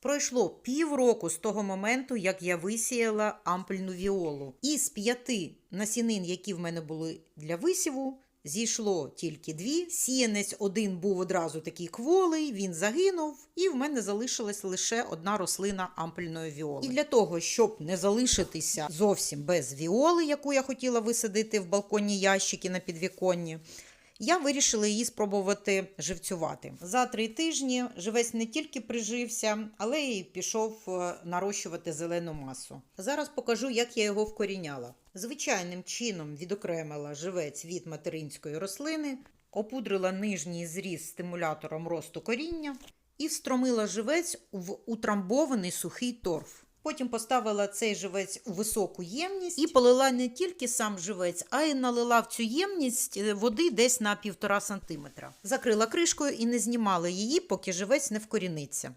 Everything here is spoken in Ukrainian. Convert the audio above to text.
Пройшло півроку з того моменту, як я висіяла ампельну віолу. Із п'яти насінин, які в мене були для висіву, зійшло тільки дві. Сіянець один був одразу такий кволий, він загинув, і в мене залишилась лише одна рослина ампельної віоли. І для того, щоб не залишитися зовсім без віоли, яку я хотіла висадити в балконні ящики на підвіконні, я вирішила її спробувати живцювати. За три тижні живець не тільки прижився, але й пішов е, нарощувати зелену масу. Зараз покажу, як я його вкоріняла. Звичайним чином відокремила живець від материнської рослини, опудрила нижній зріз стимулятором росту коріння і встромила живець в утрамбований сухий торф. Потім поставила цей живець у високу ємність і полила не тільки сам живець, а й налила в цю ємність е, води десь на півтора сантиметра. Закрила кришкою і не знімала її, поки живець не вкоріниться.